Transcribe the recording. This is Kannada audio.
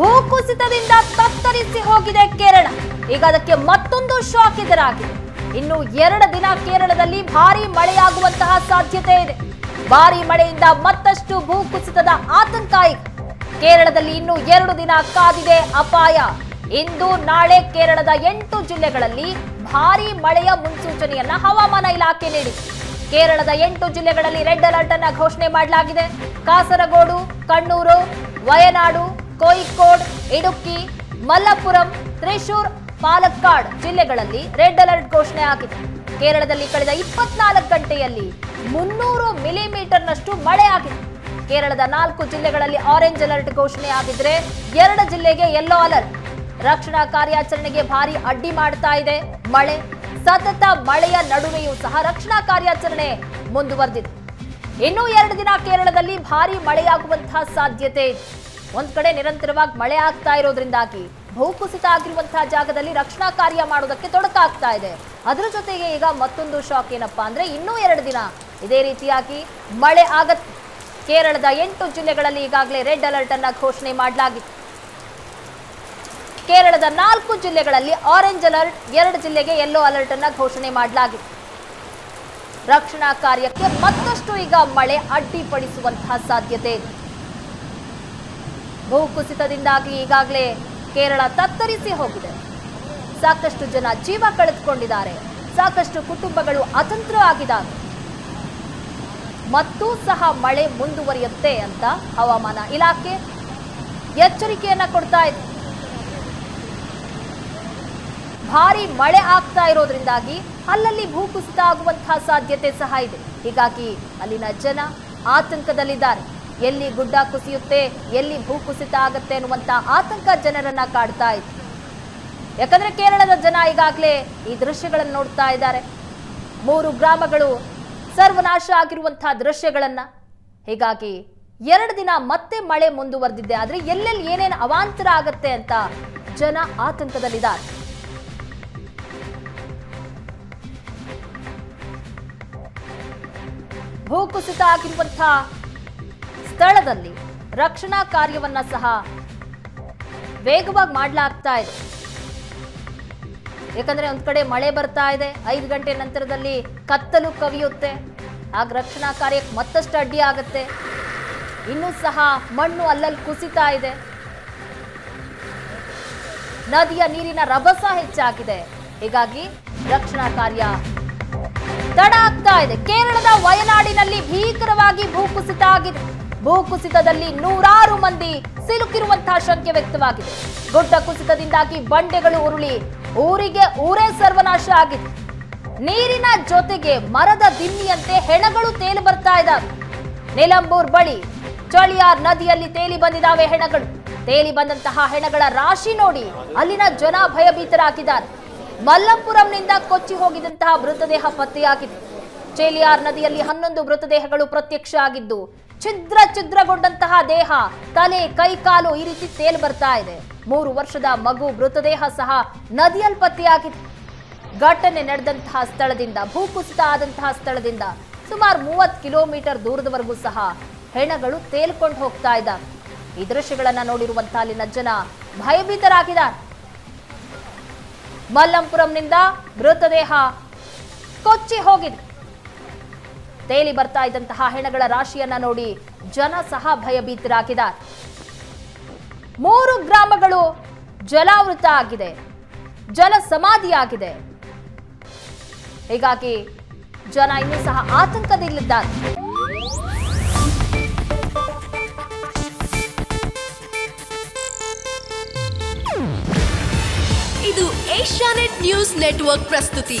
ಭೂಕುಸಿತದಿಂದ ತತ್ತರಿಸಿ ಹೋಗಿದೆ ಕೇರಳ. ಈಗ ಅದಕ್ಕೆ ಮತ್ತೊಂದು ಶಾಕ್ ಎದುರಾಗಿದೆ. ಇನ್ನು ಎರಡು ದಿನ ಕೇರಳದಲ್ಲಿ ಭಾರಿ ಮಳೆಯಾಗುವಂತಹ ಸಾಧ್ಯತೆ ಇದೆ. ಭಾರಿ ಮಳೆಯಿಂದ ಮತ್ತಷ್ಟು ಭೂಕುಸಿತದ ಆತಂಕ ಇದೆ. ಕೇರಳದಲ್ಲಿ ಇನ್ನು ಎರಡು ದಿನ ಕಾದಿದೆ ಅಪಾಯ. ಇಂದು ನಾಳೆ ಕೇರಳದ ಎಂಟು ಜಿಲ್ಲೆಗಳಲ್ಲಿ ಭಾರಿ ಮಳೆಯ ಮುನ್ಸೂಚನೆಯನ್ನ ಹವಾಮಾನ ಇಲಾಖೆ ನೀಡಿದೆ. ಕೇರಳದ ಎಂಟು ಜಿಲ್ಲೆಗಳಲ್ಲಿ ರೆಡ್ ಅಲರ್ಟ್ ಅನ್ನ ಘೋಷಣೆ ಮಾಡಲಾಗಿದೆ. ಕಾಸರಗೋಡು, ಕಣ್ಣೂರು, ವಯನಾಡು ಕೋಯಿಕೋಡ್ ಇಡುಕ್ಕಿ ಮಲ್ಲಪುರಂ, ತ್ರಿಶೂರ್, ಪಾಲಕ್ಕಾಡ್ ಜಿಲ್ಲೆಗಳಲ್ಲಿ ರೆಡ್ ಅಲರ್ಟ್ ಘೋಷಣೆ ಆಗಿದೆ. ಕೇರಳದಲ್ಲಿ ಕಳೆದ ಇಪ್ಪತ್ನಾಲ್ಕು ಗಂಟೆಯಲ್ಲಿ ಮುನ್ನೂರು ಮಿಲಿಮೀಟರ್ನಷ್ಟು ಮಳೆ ಆಗಿದೆ. ಕೇರಳದ ನಾಲ್ಕು ಜಿಲ್ಲೆಗಳಲ್ಲಿ ಆರೆಂಜ್ ಅಲರ್ಟ್ ಘೋಷಣೆ ಆಗಿದ್ರೆ ಎರಡು ಜಿಲ್ಲೆಗೆ ಯೆಲ್ಲೋ ಅಲರ್ಟ್. ರಕ್ಷಣಾ ಕಾರ್ಯಾಚರಣೆಗೆ ಭಾರಿ ಅಡ್ಡಿ ಮಾಡ್ತಾ ಇದೆ. ಮಳೆ, ಸತತ ಮಳೆಯ ನಡುವೆಯೂ ಸಹ ರಕ್ಷಣಾ ಕಾರ್ಯಾಚರಣೆ ಮುಂದುವರೆದಿದೆ. ಇನ್ನೂ ಎರಡು ದಿನ ಕೇರಳದಲ್ಲಿ ಭಾರಿ ಮಳೆಯಾಗುವಂತಹ ಸಾಧ್ಯತೆ ಇದೆ. ಒಂದ್ ಕಡೆ ನಿರಂತರವಾಗಿ ಮಳೆ ಆಗ್ತಾ ಇರೋದ್ರಿಂದಾಗಿ ಭೂಕುಸಿತ ಆಗಿರುವಂತಹ ಜಾಗದಲ್ಲಿ ರಕ್ಷಣಾ ಕಾರ್ಯ ಮಾಡೋದಕ್ಕೆ ತೊಡಕಾಗ್ತಾ ಇದೆ. ಅದರ ಜೊತೆಗೆ ಈಗ ಮತ್ತೊಂದು ಶಾಕ್ ಏನಪ್ಪಾ ಅಂದ್ರೆ ಇನ್ನೂ ಎರಡು ದಿನ ಇದೇ ರೀತಿಯಾಗಿ ಮಳೆ ಆಗ ಕೇರಳದ ಎಂಟು ಜಿಲ್ಲೆಗಳಲ್ಲಿ ಈಗಾಗಲೇ ರೆಡ್ ಅಲರ್ಟ್ ಅನ್ನ ಘೋಷಣೆ ಮಾಡಲಾಗಿತ್ತು ಕೇರಳದ ನಾಲ್ಕು ಜಿಲ್ಲೆಗಳಲ್ಲಿ ಆರೆಂಜ್ ಅಲರ್ಟ್, ಎರಡು ಜಿಲ್ಲೆಗೆ ಯೆಲ್ಲೋ ಅಲರ್ಟ್ ಅನ್ನ ಘೋಷಣೆ ಮಾಡಲಾಗಿತ್ತು ರಕ್ಷಣಾ ಕಾರ್ಯಕ್ಕೆ ಮತ್ತಷ್ಟು ಈಗ ಮಳೆ ಅಡ್ಡಿಪಡಿಸುವಂತಹ ಸಾಧ್ಯತೆ ಇದೆ. ಭೂಕುಸಿತದಿಂದಾಗಿ ಈಗಾಗಲೇ ಕೇರಳ ತತ್ತರಿಸಿ ಹೋಗಿದೆ. ಸಾಕಷ್ಟು ಜನ ಜೀವ ಕಳೆದುಕೊಂಡಿದ್ದಾರೆ. ಸಾಕಷ್ಟು ಕುಟುಂಬಗಳು ಅತಂತ್ರ ಆಗಿದ್ದಾರೆ. ಮತ್ತೂ ಸಹ ಮಳೆ ಮುಂದುವರಿಯುತ್ತೆ ಅಂತ ಹವಾಮಾನ ಇಲಾಖೆ ಎಚ್ಚರಿಕೆಯನ್ನ ಕೊಡ್ತಾ ಇದೆ. ಭಾರಿ ಮಳೆ ಆಗ್ತಾ ಇರೋದ್ರಿಂದಾಗಿ ಅಲ್ಲಲ್ಲಿ ಭೂಕುಸಿತ ಆಗುವಂತಹ ಸಾಧ್ಯತೆ ಸಹ ಇದೆ. ಹೀಗಾಗಿ ಅಲ್ಲಿನ ಜನ ಆತಂಕದಲ್ಲಿದ್ದಾರೆ. ಎಲ್ಲಿ ಗುಡ್ಡ ಕುಸಿಯುತ್ತೆ, ಎಲ್ಲಿ ಭೂ ಕುಸಿತ ಆಗುತ್ತೆ ಅನ್ನುವಂತ ಆತಂಕ ಜನರನ್ನ ಕಾಡ್ತಾ ಇದೆ ಯಾಕಂದ್ರೆ ಕೇರಳದ ಜನ ಈಗಾಗಲೇ ಈ ದೃಶ್ಯಗಳನ್ನು ನೋಡ್ತಾ ಇದ್ದಾರೆ. ಮೂರು ಗ್ರಾಮಗಳು ಸರ್ವನಾಶ ಆಗಿರುವಂತಹ ದೃಶ್ಯಗಳನ್ನ. ಹೀಗಾಗಿ ಎರಡು ದಿನ ಮತ್ತೆ ಮಳೆ ಮುಂದುವರೆದಿದೆ. ಆದ್ರೆ ಎಲ್ಲೆಲ್ಲಿ ಏನೇನು ಅವಾಂತರ ಆಗತ್ತೆ ಅಂತ ಜನ ಆತಂಕದಲ್ಲಿದ್ದಾರೆ. ಭೂಕುಸಿತ ಆಗಿರುವಂತಹ ಸ್ಥಳದಲ್ಲಿ ರಕ್ಷಣಾ ಕಾರ್ಯವನ್ನ ಸಹ ವೇಗವಾಗಿ ಮಾಡಲಾಗ್ತಾ ಇದೆ. ಯಾಕಂದ್ರೆ ಒಂದ್ ಕಡೆ ಮಳೆ ಬರ್ತಾ ಇದೆ, ಐದು ಗಂಟೆ ನಂತರದಲ್ಲಿ ಕತ್ತಲು ಕವಿಯುತ್ತೆ, ಆಗ ರಕ್ಷಣಾ ಕಾರ್ಯಕ್ಕೆ ಮತ್ತಷ್ಟು ಅಡ್ಡಿ ಆಗುತ್ತೆ. ಇನ್ನೂ ಸಹ ಮಣ್ಣು ಅಲ್ಲಲ್ಲಿ ಕುಸಿತಾ ಇದೆ. ನದಿಯ ನೀರಿನ ರಭಸ ಹೆಚ್ಚಾಗಿದೆ. ಹೀಗಾಗಿ ರಕ್ಷಣಾ ಕಾರ್ಯ ತಡ ಆಗ್ತಾ ಇದೆ. ಕೇರಳದ ವಯನಾಡಿನಲ್ಲಿ ಭೀಕರವಾಗಿ ಭೂಕುಸಿತ ಆಗಿದೆ. ಭೂಕುಸಿತದಲ್ಲಿ ನೂರಾರು ಮಂದಿ ಸಿಲುಕಿರುವಂತಹ ಶಂಕೆ ವ್ಯಕ್ತವಾಗಿದೆ. ಗುಡ್ಡ ಕುಸಿತದಿಂದಾಗಿ ಬಂಡೆಗಳು ಉರುಳಿ, ಊರಿಗೆ ಊರೇ ಸರ್ವನಾಶ ಆಗಿದೆ. ನೀರಿನ ಜೊತೆಗೆ ಮರದ ದಿಮ್ಮಿಯಂತೆ ಹೆಣಗಳು ತೇಲಿ ಬರ್ತಾ ಇದ್ದಾವೆ. ನಿಲಂಬೂರ್ ಬಳಿ ಚಳಿಯಾರ್ ನದಿಯಲ್ಲಿ ತೇಲಿ ಬಂದಿದ್ದಾವೆ ಹೆಣಗಳು. ತೇಲಿ ಬಂದಂತಹ ಹೆಣಗಳ ರಾಶಿ ನೋಡಿ ಅಲ್ಲಿನ ಜನ ಭಯಭೀತರಾಗಿದ್ದಾರೆ. ಮಲ್ಲಂಪುರಂನಿಂದ ಕೊಚ್ಚಿ ಹೋಗಿದಂತಹ ಮೃತದೇಹ ಪತ್ತೆಯಾಗಿದೆ. ಚೇಲಿಯಾರ್ ನದಿಯಲ್ಲಿ ಹನ್ನೊಂದು ಮೃತದೇಹಗಳು ಪ್ರತ್ಯಕ್ಷ ಆಗಿದ್ದು ಛಿದ್ರ ಛಿದ್ರಗೊಂಡಂತಹ ದೇಹ, ತಲೆ, ಕೈ, ಕಾಲು ಈ ರೀತಿ ತೇಲ್ ಬರ್ತಾ ಇದೆ. ಮೂರು ವರ್ಷದ ಮಗು ಮೃತದೇಹ ಸಹ ನದಿಯಲ್ಲಿ ಪತ್ತೆಯಾಗಿದೆ ಘಟನೆ ನಡೆದಂತಹ ಸ್ಥಳದಿಂದ, ಭೂಕುಸಿತ ಆದಂತಹ ಸ್ಥಳದಿಂದ ಸುಮಾರು ಮೂವತ್ತು ಕಿಲೋಮೀಟರ್ ದೂರದವರೆಗೂ ಸಹ ಹೆಣಗಳು ತೇಲ್ಕೊಂಡು ಹೋಗ್ತಾ ಇದ್ದಾವೆ. ಈ ದೃಶ್ಯಗಳನ್ನ ನೋಡಿರುವಂತಹ ಅಲ್ಲಿನ ಜನ ಭಯಭೀತರಾಗಿದ್ದಾರೆ. ಮಲ್ಲಂಪುರಂನಿಂದ ಮೃತದೇಹ ಕೊಚ್ಚಿ ಹೋಗಿದೆ. ತೇಲಿ ಬರ್ತಾ ಇದ್ದಂತಹ ಹೆಣಗಳ ರಾಶಿಯನ್ನ ನೋಡಿ ಜನ ಸಹ ಭಯಭೀತರಾಗಿದ್ದಾರೆ ಮೂರು ಗ್ರಾಮಗಳು ಜಲಾವೃತ ಆಗಿದೆ, ಜಲ ಸಮಾಧಿಯಾಗಿದೆ ಹೀಗಾಗಿ ಜನ ಇನ್ನೂ ಸಹ ಆತಂಕದಲ್ಲಿದ್ದಾರೆ. ಇದು ಏಷ್ಯಾನೆಟ್ ನ್ಯೂಸ್ ನೆಟ್ವರ್ಕ್ ಪ್ರಸ್ತುತಿ.